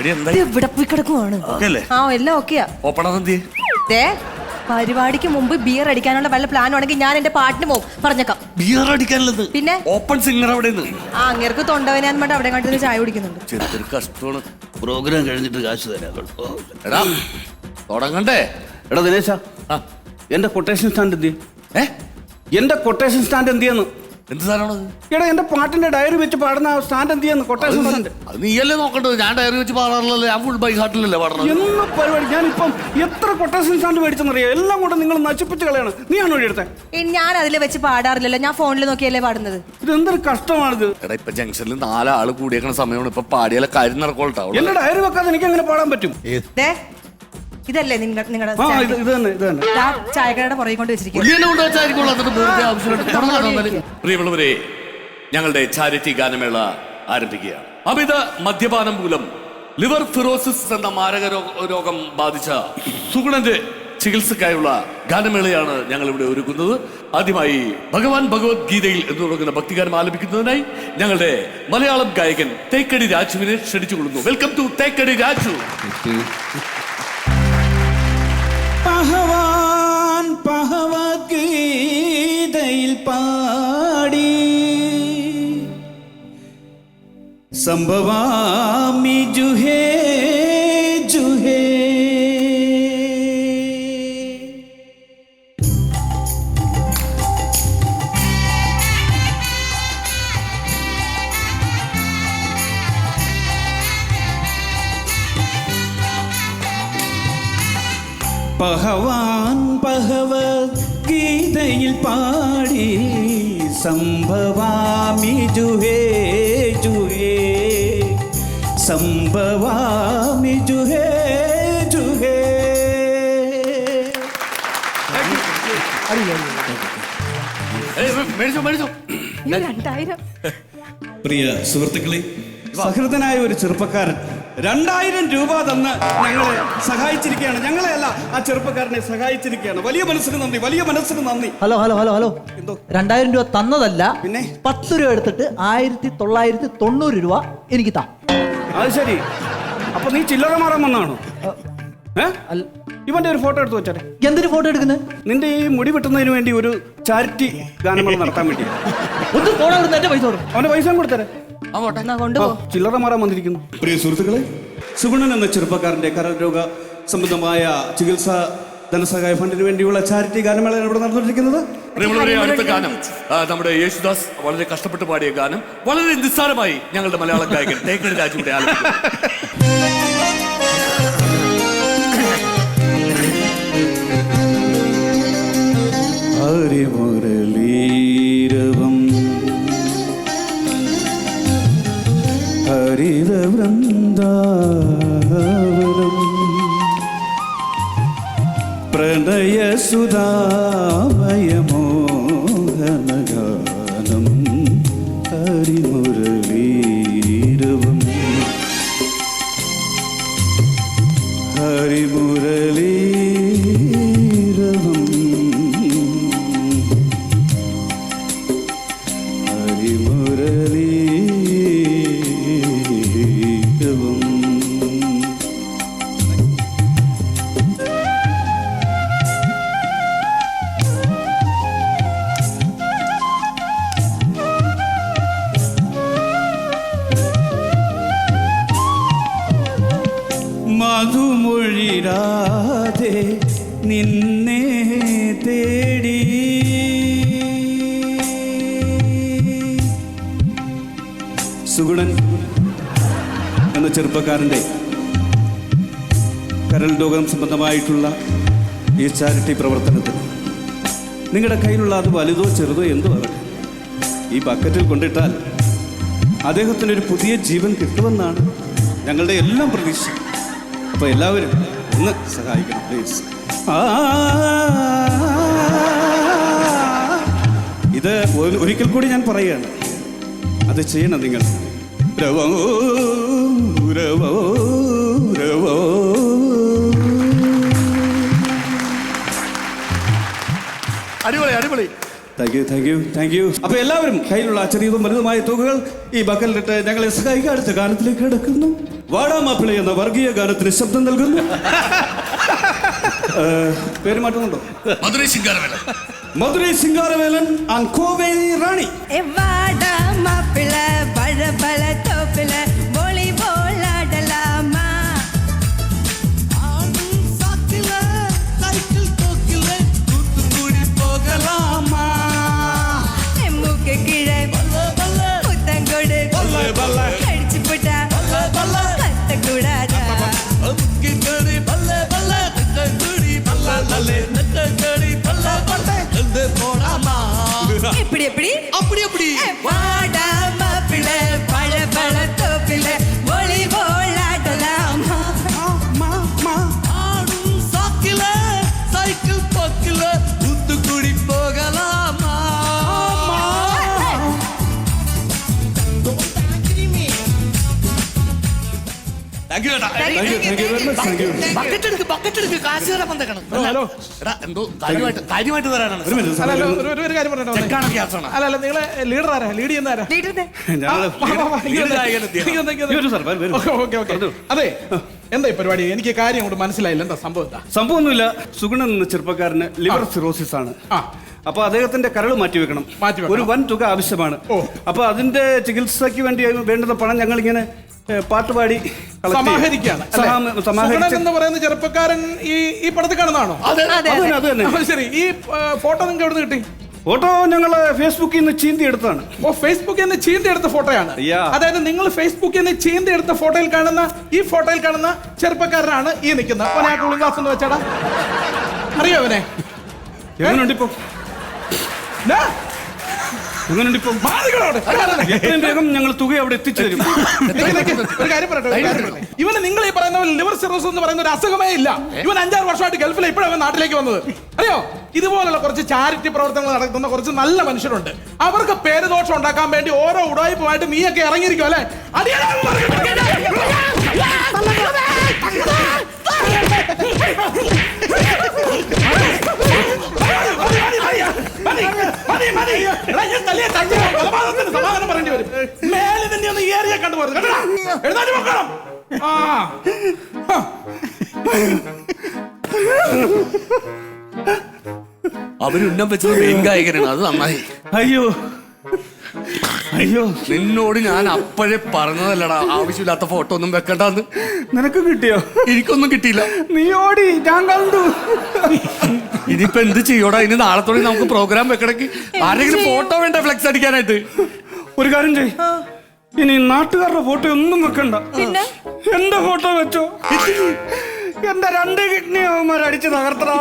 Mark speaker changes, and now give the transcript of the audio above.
Speaker 1: ഇത് ഇവിടെ പോയി കിടക്കുവാണ്.
Speaker 2: ഓക്കെ അല്ലേ?
Speaker 1: ആ എല്ലാം ഓക്കെയാ. ദേ പരിപാടിക്ക് മുമ്പ് ബിയർ അടിക്കാനുള്ള വല്ല പ്ലാൻ ഉണ്ടെങ്കിൽ ഞാൻ എന്റെ പാട്ടിന് പോകും. പറഞ്ഞേക്കാം.
Speaker 2: ബിയർ അടിക്കാനുള്ളത്?
Speaker 1: പിന്നെ?
Speaker 2: ഓപ്പൺ സിംഗർ അവിടെ അങ്ങനെ
Speaker 1: ആ അങ്ങേർക്ക് തൊണ്ടവനാൻ വേണ്ടി അവിടെ കണ്ടിരുന്ന് ചായ കുടിക്കുന്നുണ്ട്.
Speaker 2: ചെറുതൊരു കഷ്ടമാണ്.
Speaker 3: പ്രോഗ്രാം കഴിഞ്ഞിട്ട് കാശ് തരാം
Speaker 2: എടാ തുടങ്ങണ്ടേ?
Speaker 3: എടാ ദിനേശ.
Speaker 2: ആ
Speaker 3: എന്റെ കൊട്ടേഷൻ സ്റ്റാൻഡ് എന്ത് എന്റെ കൊട്ടേഷൻ സ്റ്റാൻഡ് എന്ത് ചെയ്യുന്നു
Speaker 2: എന്ത് സാധനമാണ്
Speaker 3: എടാ എന്റെ പാട്ടിന്റെ ഡയറി വെച്ച് പാടുന്ന ആ സ്റ്റാൻഡ് എന്ത് ചെയ്യുന്നു? കൊട്ടേഷൻ
Speaker 2: അത് നീയല്ലേ നോക്കേണ്ടത്? ഞാൻ ഡയറി വെച്ച് പാടാറില്ലല്ലേ ഞാൻ ഫുൾ ബൈ ഹാർട്ടിലല്ലേ പാടണത്
Speaker 3: എന്ന പരിപാടി. ഞാനിപ്പം എത്ര കൊട്ടേഷൻ സ്റ്റാൻഡ് മേടിച്ചെന്നറിയാം? എല്ലാം കൂടെ നിങ്ങൾ നശിപ്പിച്ച് കളയാണ്. നീ ആണ്
Speaker 1: വഴി എടുത്തേ? ഞാൻ അതിൽ വെച്ച് പാടാറില്ലല്ലോ. ഞാൻ ഫോണിൽ നോക്കിയല്ലേ പാടുന്നത്.
Speaker 3: ഇത് എന്തൊരു കഷ്ടമാണിത്.
Speaker 2: എടാ ഇപ്പൊ ജംഗ്ഷനിൽ നാലാൾ കൂടിയേക്കുന്ന സമയമാണ്. ഇപ്പൊ പാടിയാലെ കാര്യം നടക്കോളട്ടോ
Speaker 3: എന്റെ ഡയറി വെക്കാതെ എനിക്ക് എങ്ങനെ പാടാൻ പറ്റും?
Speaker 1: ദേ ഇതല്ലേ നിങ്ങൾ നിങ്ങളുടെ
Speaker 3: ആ ഇത് ഇത് തന്നെ ഇത് തന്നെ.
Speaker 1: ചായക്കടയുടെ പുറകെ കൊണ്ട് വെച്ചിരിക്കുന്നത്
Speaker 2: എന്നിട്ട് വെറുതെ ആവശ്യമായിട്ട്? പ്രിയമുള്ളവരെ ഞങ്ങളുടെ ചാരിറ്റി ഗാനമേള ആരംഭിക്കുകയാണ്. അമിത മദ്യപാനം മൂലം ലിവർ ഫിറോസിസ് എന്ന മാരക രോ- രോഗം ബാധിച്ച സുഗുണന്റെ ചികിത്സക്കായുള്ള ഗാനമേളയാണ് ഞങ്ങൾ ഇവിടെ ഒരുക്കുന്നത്. ആദ്യമായി ഭഗവാൻ ഭഗവത്ഗീതയിൽ എന്ന് തുടങ്ങുന്ന ഭക്തിഗാനം ആലപിക്കുന്നതിനായി ഞങ്ങളുടെ മലയാളം ഗായകൻ തേക്കടി രാജുവിനെ ക്ഷണിച്ചുകൊള്ളുന്നു. Welcome to Thekkady Raju.
Speaker 4: ഭഗവാൻ ഭഗവത്ഗീതയിൽ പാടി സംഭവാമി ജുഹേ ഭഗവാൻ ഭഗവത്ഗീതയിൽ പാടി സംഭവാമി ജുഹേ ജുഹേ. സംഭവാമി ജുഹേ ജുഹേ. പ്രിയ സുഹൃത്തുക്കളെ സഹൃദനായ ഒരു ചെറുപ്പക്കാരൻ രണ്ടായിരം രൂപ തന്ന് ഞങ്ങളെ സഹായിച്ചിരിക്കുകയാണ്. ഞങ്ങളെ അല്ല ആ ചെറുപ്പക്കാരനെ സഹായിച്ചിരിക്കുകയാണ്. വലിയ മനസ്സിന് നന്ദി വലിയ മനസ്സിന് നന്ദി.
Speaker 5: Hello hello hello hello.
Speaker 4: എന്തോ?
Speaker 5: രണ്ടായിരം രൂപ തന്നതല്ല
Speaker 4: പിന്നെ?
Speaker 5: പത്ത് രൂപ എടുത്തിട്ട് ആയിരത്തി തൊള്ളായിരത്തി തൊണ്ണൂറ് രൂപ എനിക്ക് താ.
Speaker 3: അത് ശരി. അപ്പൊ നീ ചില്ലറ മാറാൻ വന്നാണോ ഇവന്റെ ഒരു ഫോട്ടോ എടുത്തു വെച്ചാൽ
Speaker 5: എന്തിനു ഫോട്ടോ എടുക്കുന്നത്
Speaker 3: നിന്റെ ഈ മുടി വെട്ടുന്നതിന് വേണ്ടി ഒരു ചാരിറ്റി ഗാനങ്ങൾ നടത്താൻ വേണ്ടി.
Speaker 5: ഒന്ന് ഫോട്ടോ എടുത്ത് എന്റെ പൈസ കൊടുക്കും.
Speaker 3: അവന്റെ പൈസ കൊടുത്തരേ.
Speaker 1: കൊണ്ടുപോ
Speaker 3: ചില്ലറ മാറാൻ വന്നിരിക്കുന്നു.
Speaker 4: പ്രിയ സുഹൃത്തുക്കളെ സുഗുണൻ എന്ന ചെറുപ്പക്കാരന്റെ കരരോഗ സംബന്ധമായ ചികിത്സ ധനസഹായ ഫണ്ടിന് വേണ്ടിയുള്ള ചാരിറ്റി ഗാനമേളയാണ് ഇവിടെ നടന്നുകൊണ്ടിരിക്കുന്നത്.
Speaker 2: പ്രിയമുള്ളവരെ അടുത്ത ഗാനം. നമ്മുടെ യേശുദാസ് വളരെ കഷ്ടപ്പെട്ട് പാടിയ ഗാനം വളരെ നിസ്സാരമായി ഞങ്ങളുടെ മലയാള ഗായകൻ തേക്കടി രാജുവിടെ ആലപിക്കുന്നു.
Speaker 4: പ്രണയസുധാമയമോഹനഗാനം ഹരിമുരളീരവം. ഹരിമുരളീരവം നിന്നെ തേടി. സുഗുണൻ എന്ന ചെറുപ്പക്കാരന്റെ കരൽ രോഗം സംബന്ധമായിട്ടുള്ള ഈ ചാരിറ്റി പ്രവർത്തനത്തിൽ നിങ്ങളുടെ കയ്യിലുള്ള അത് വലുതോ ചെറുതോ എന്തോ ആകട്ടെ ഈ ബക്കറ്റിൽ കൊണ്ടിട്ടാൽ അദ്ദേഹത്തിന് ഒരു പുതിയ ജീവൻ കിട്ടുമെന്നാണ് ഞങ്ങളുടെ എല്ലാം പ്രതീക്ഷ. അപ്പോൾ എല്ലാവരും ഒന്ന് സഹായിക്കണം പ്ലീസ് ഇത് ഒരിക്കൽ കൂടി ഞാൻ പറയുകയാണ്. അത് ചെയ്യണം നിങ്ങൾ. രവോ രവോ രവോ.
Speaker 2: അടിപൊളി അടിപൊളി.
Speaker 4: Thank you thank you thank you അപ്പൊ എല്ലാവരും കയ്യിലുള്ള ചെറിയതും വലുതുമായ തുകകൾ ഈ ബക്കലിലിട്ട് ഞങ്ങളെ സഹായിക്കുക അടുത്ത ഗാനത്തിലേക്ക് കിടക്കുന്നു. വാടാമാപ്പിള എന്ന വർഗീയ ഗാനത്തിന് ശബ്ദം നൽകുന്നു. പേര് മാറ്റുന്നുണ്ടോ
Speaker 2: മധുരൈ സിംഗാരവേലൻ
Speaker 4: മധുരൈ സിംഗാരവേലൻ ആൻഡ് കോവേരി റാണി.
Speaker 1: എവാടാ മാപ്പിള പഴ പഴ തോപ്പിള எப்படி எப்படி
Speaker 2: அப்படி அப்படி. താങ്ക് യു ബക്കറ്റ് എടുക്ക് ബക്കറ്റ് എടുക്ക്. കാശ് തരാൻ വന്നേക്കണം.
Speaker 3: ഹലോ.
Speaker 2: എടാ എന്തോ കാര്യമായിട്ട് കാര്യമായിട്ട് തരാനാണ്.
Speaker 4: ഒരു
Speaker 3: ഒരു- ഒരു- ഒരു കാര്യം പറയട്ടെ വന്നേ.
Speaker 2: ചെക്കാണ് ക്യാഷാണ്
Speaker 3: അല്ല അല്ല നിങ്ങളെ ലീഡർ ആരാ? ലീഡ് ചെയ്യുന്ന ആരാ?
Speaker 1: ലീഡറിന്റെ
Speaker 4: ഞങ്ങൾ വരൂ സാർ, വരൂ, വരൂ.
Speaker 3: ഓക്കെ ഓക്കെ അതെ എന്താ ഈ പരിപാടി? എനിക്ക് കാര്യം കൊണ്ട് മനസ്സിലായില്ല എന്താ സംഭവം എന്താ?
Speaker 4: സംഭവമൊന്നുമില്ല. സുഗുണൻ എന്ന ചെറുപ്പക്കാരന് ലിവർ സിറോസിസ് ആണ്.
Speaker 3: ആ.
Speaker 4: അപ്പൊ അദ്ദേഹത്തിന്റെ കരൾ മാറ്റി വെക്കണം.
Speaker 3: മാറ്റി വെക്കണം.
Speaker 4: ഒരു വൻ തുക ആവശ്യമാണ്.
Speaker 3: ഓ.
Speaker 4: അപ്പൊ അതിന്റെ ചികിത്സയ്ക്ക് വേണ്ടി വേണ്ടുന്ന പണം ഞങ്ങൾ ഇങ്ങനെ പാട്ടുപാടി.
Speaker 3: സമാഹരിക്കുകയാണ് സുഗുണൻ എന്ന് പറയുന്ന ചെറുപ്പക്കാരൻ ഈ ഈ പടത്തിൽ കാണുന്നതാണോ?
Speaker 1: അതെ.
Speaker 4: അത് തന്നെ,
Speaker 3: അപ്പൊ ശരി. ഈ ഫോട്ടോ നിങ്ങൾക്ക് എവിടെ നിന്ന് കിട്ടി?
Speaker 4: ഫോട്ടോ ഞങ്ങൾ ഫേസ്ബുക്കിൽ നിന്ന് ചീന്തി എടുത്തതാണ്.
Speaker 3: ഓ ഫേസ്ബുക്കിൽ നിന്ന് ചീന്തി എടുത്ത ഫോട്ടോയാണ്. അതായത് നിങ്ങൾ ഫേസ്ബുക്കിൽ നിന്ന് ചീന്തി എടുത്ത ഫോട്ടോയിൽ കാണുന്ന ഈ ഫോട്ടോയിൽ കാണുന്ന ചെറുപ്പക്കാരനാണ് ഈ നിൽക്കുന്നത്. അവനെ ആ കൂളിംഗ് ഗ്ലാസ് എന്ന് വെച്ചാടാ. അറിയോ അവനെ?
Speaker 4: എങ്ങനെയുണ്ട് ഇപ്പൊ?
Speaker 3: ദാ,
Speaker 4: എങ്ങനെയുണ്ട് ഇപ്പൊ. എത്രയും വേഗം ഞങ്ങൾ തുക അവിടെ എത്തിച്ചു തരും.
Speaker 3: ഒരു കാര്യം പറയട്ടെ. ഇവന് നിങ്ങൾ ഈ പറയുന്ന ലിവർ സിറോസ് എന്ന് പറയുന്ന ഒരു അസുഖമേ ഇല്ല. ഇവൻ അഞ്ചാറ് വർഷമായിട്ട് ഗൾഫിലെ ഇപ്പോഴാണ് നാട്ടിലേക്ക് വന്നത്. അറിയോ? ഇതുപോലുള്ള കുറച്ച് ചാരിറ്റി പ്രവർത്തനങ്ങൾ നടത്തുന്ന കുറച്ച് നല്ല മനുഷ്യരുണ്ട്. അവർക്ക് പേരുദോഷം ഉണ്ടാക്കാൻ വേണ്ടി ഓരോ ഉടായ്പുമായിട്ട് നീയൊക്കെ ഇറങ്ങിയിരിക്കും അല്ലെ? അടിയടാ, തല്ലിയ തല്ലിയ കൊലപാതകത്തിന് സമാധാനം പറയേണ്ടി വരും. മേലെ തന്നെ ഒന്ന്. ആ.
Speaker 2: അവരുന്നം വെച്ചത് മെയിൻ ഗായകനാണ് അത് നന്നായി
Speaker 4: അയ്യോ അയ്യോ
Speaker 2: നിന്നോട് ഞാൻ അപ്പോഴേ പറഞ്ഞതല്ലടാ. ആവശ്യമില്ലാത്ത ഫോട്ടോ ഒന്നും വെക്കണ്ടെന്ന്.
Speaker 4: നിനക്ക് കിട്ടിയോ?
Speaker 2: എനിക്കൊന്നും കിട്ടിയില്ല.
Speaker 4: നീ ഓടി ഞാൻ കണ്ടു.
Speaker 2: ഇനിയിപ്പൊ എന്ത് ചെയ്യോടാ? ഇനി നാളത്തോടെ നമുക്ക് പ്രോഗ്രാം വെക്കണമെങ്കിൽ ആരെങ്കിലും ഫോട്ടോ വേണ്ട ഫ്ലെക്സ് അടിക്കാനായിട്ട്?
Speaker 4: ഒരു കാര്യം ചെയ് ഇനി നാട്ടുകാരുടെ ഫോട്ടോ ഒന്നും വെക്കണ്ട.
Speaker 1: പിന്നെ?
Speaker 4: എന്റെ ഫോട്ടോ വെച്ചോ. എന്റെ രണ്ട് കിഡ്നി അവന്മാരടിച്ച് തകർത്തടാ.